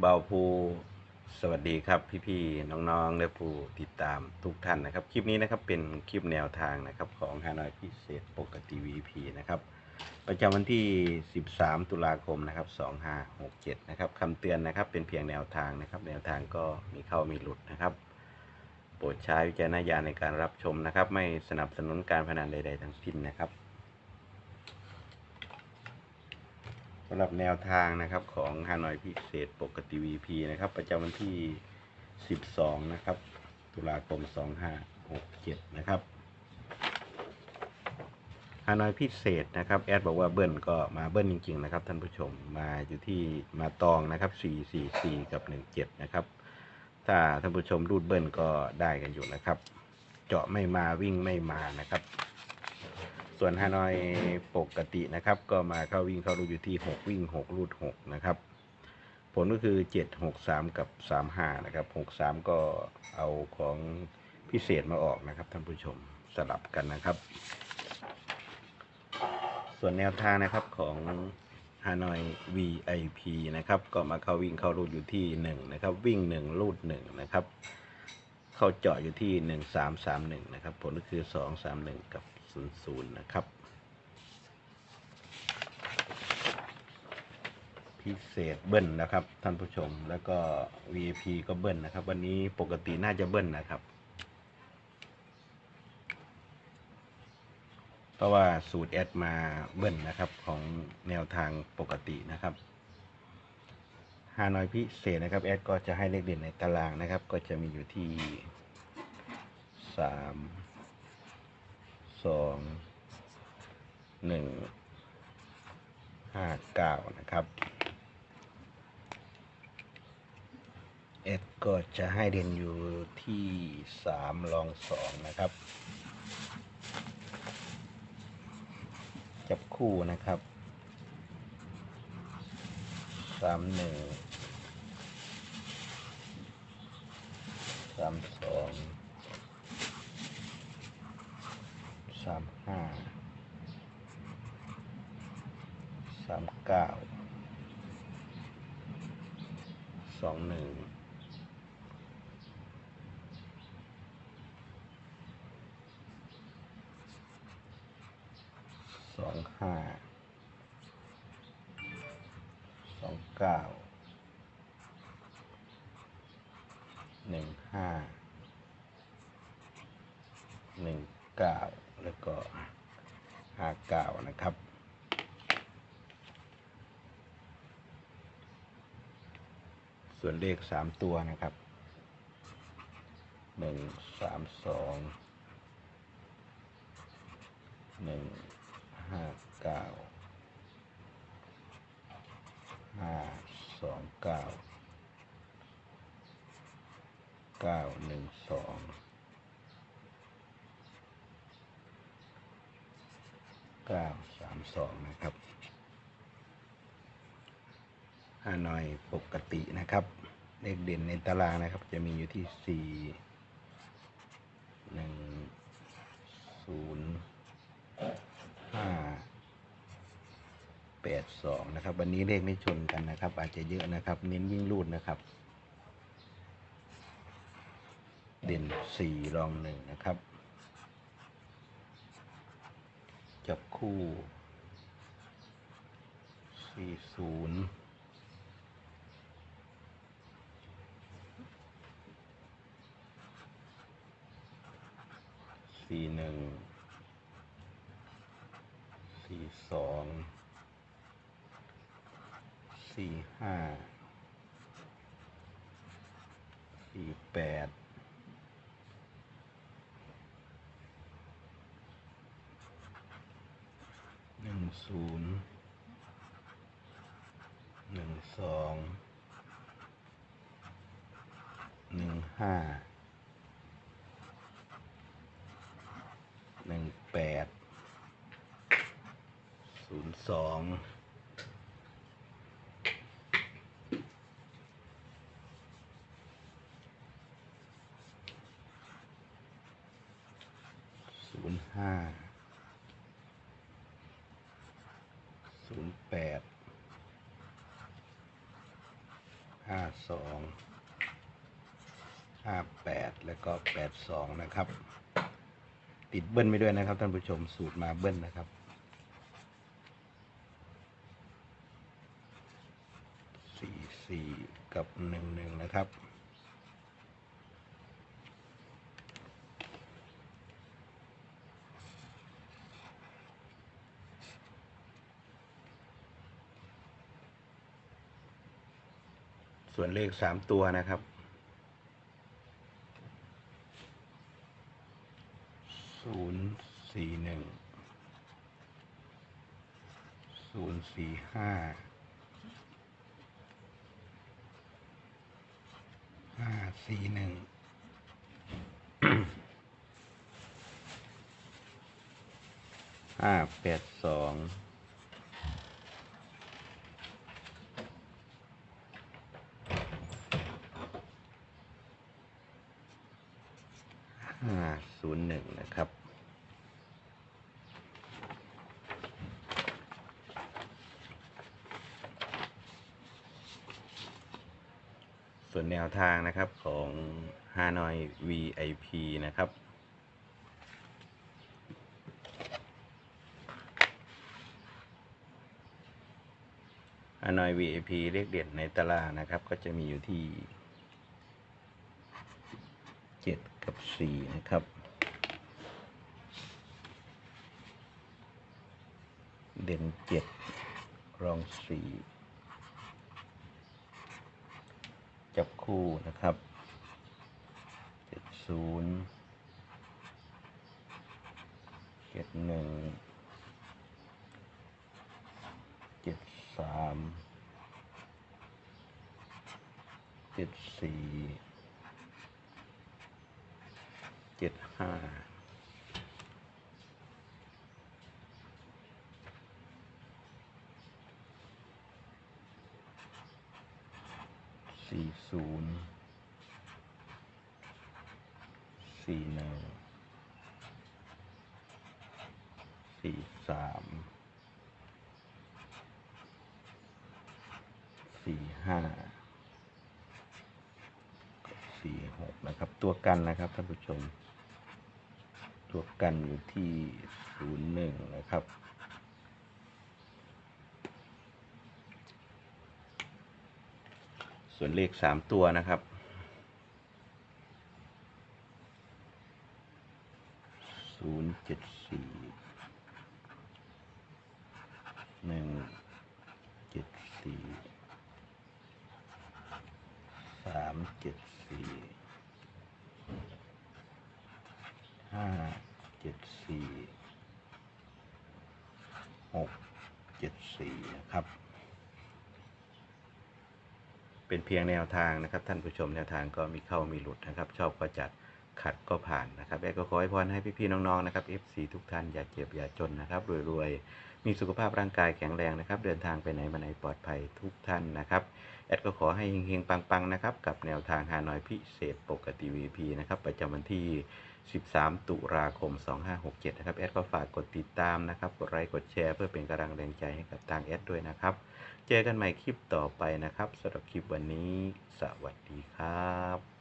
เบาภูสวัสดีครับพี่ๆน้องๆและผู้ติดตามทุกท่านนะครับ คลิปนี้นะครับเป็นคลิปแนวทางนะครับของฮานอยพิเศษปกติ VP นะครับประจำวันที่ 13 ตุลาคมนะครับ 2567 นะครับคำเตือนนะครับเป็นเพียงแนวทางนะครับ แนวทางก็มีเข้ามีหลุดนะครับ โปรดใช้วิจารณญาณในการรับชมนะครับ ไม่สนับสนุนการพนันใด ๆ ทั้งสิ้นนะครับ สำหรับแนวทางนะครับของฮานอยพิเศษปกติ VP นะครับ ประจำวันที่ 12 นะครับ ตุลาคม 2567 นะครับฮานอยพิเศษนะครับ แอดบอกว่าเบิ้ลก็มาเบิ้ลจริง ๆ นะครับ ท่านผู้ชมมาอยู่ที่มาตองนะครับ 444 กับ 17 นะครับ ถ้าท่านผู้ชมรูดเบิ้ลก็ได้กันอยู่นะครับ เจาะไม่มาวิ่งไม่มานะครับ ส่วนฮานอยปกตินะครับ ก็มาเข้าวิ่งเข้ารูดอยู่ที่ 6 วิ่ง 6 รูด 6 นะครับ ผลก็คือ 7 6 3 กับ 3 5 นะครับ 6 3 ก็เอาของพิเศษมาออกนะครับท่านผู้ชมสลับกันนะครับ ส่วนแนวทางนะครับของฮานอย VIP นะครับ ก็มาเข้าวิ่งเข้ารูดอยู่ที่ 1 นะครับ วิ่ง 1 รูด 1 นะครับ เข้าเจาะอยู่ที่ 1331 นะครับ ผลก็คือ 231 กับ 00 นะครับ พิเศษเบิ้ลนะครับ ท่านผู้ชมแล้วก็ VIP ก็เบิ้ลนะครับ วันนี้ปกติน่าจะเบิ้ลนะครับ เพราะว่าสูตรแอดมาเบิ้ลนะครับของแนวทางปกตินะครับฮานอยพิเศษนะครับแอดก็จะให้เลขเด่นในตารางนะครับ ก็จะมีอยู่ที่สาม สองหนึ่งห้าเก้านะครับแอดก็จะให้เด่นอยู่ที่สามรองสองนะครับ จับคู่นะครับสามหนึ่งสามสองสามห้า สามเก้าสองหนึ่งสองห้าสองเก้าหนึ่งห้าหนึ่งเก้าแล้วก็ห้าเก้านะครับ ส่วนเลขสามตัวนะครับหนึ่งสามสองหนึ่งห้าเก้าห้าสองเก้าเก้าหนึ่งสองเก้าสามสองนะครับ ฮานอยปกตินะครับ เลขเด่นในตารางนะครับ จะมีอยู่ที่สี่หนึ่งศูนย์ห้าแปดสองนะครับ วันนี้เลขไม่ชนกันนะครับ อาจจะเยอะนะครับเน้นวิ่งรูดนะครับ เด่นสี่รองหนึ่งนะครับจับคู่สี่ศูนย์ สี่หนึ่งสี่สองสี่ห้าสี่แปดหนึ่งศูนย์หนึ่งสองหนึ่งห้า หนึ่งแปดศูนย์สองศูนย์ห้าศูนย์แปดห้าสองห้าแปดแล้วก็แปดสองนะครับ ติดเบิ้ลไปด้วยนะครับท่านผู้ชมสูตรมาเบิ้ลนะครับ สี่สี่กับหนึ่งหนึ่งนะครับส่วนเลขสามตัวนะครับ ศูนย์สี่หนึ่งศูนย์สี่ห้าห้าสี่หนึ่งห้าแปดสอง ห้าศู นะครับ ส่วนแนวทางนะครับของฮานอย VIP นะครับฮานอย VIP เลขเด็ดในตารางนะครับ ก็จะมีอยู่ที่เจ็ดกับสี่นะครับ เด่นเจ็ดรองสี่จับคู่นะครับเจ็ดศูนย์เจ็ดหนึ่งเจ็ดสามเจ็ดสี่เจ็ดห้า สี่ศูนย์สี่หนึ่งสี่สามสี่ห้าสี่หกนะครับ ตัวกันนะครับท่านผู้ชม ตัวกันอยู่ที่ศูนย์หนึ่งนะครับ ส่วนเลขสามตัวนะครับ ศูนย์เจ็ดสี่หนึ่งเจ็ดสี่สามเจ็ดสี่ห้าเจ็ดสี่หกเจ็ดสี่นะครับ เป็นเพียงแนวทางนะครับ ท่านผู้ชมแนวทางก็มีเข้ามีหลุดนะครับ ชอบก็จัดขัดก็ผ่านนะครับและก็ขอให้พรให้พี่ๆน้องๆนะครับ FC ทุกท่านอย่าเจ็บอย่าจนนะครับรวยๆมีสุขภาพร่างกายแข็งแรงนะครับ เดินทางไปไหนมาไหนปลอดภัยทุกท่านนะครับแอดก็ขอให้เฮงๆปังๆนะครับกับแนวทางฮานอยพิเศษปกติ VP นะครับประจำวันที่ 13 ตุลาคม 2567 นะครับ แอดก็ฝากกดติดตามนะครับ กดไลค์ กดแชร์เพื่อเป็นกำลังแรงใจให้กับทางแอดด้วยนะครับ เจอกันใหม่คลิปต่อไปนะครับสำหรับคลิปวันนี้ สวัสดีครับ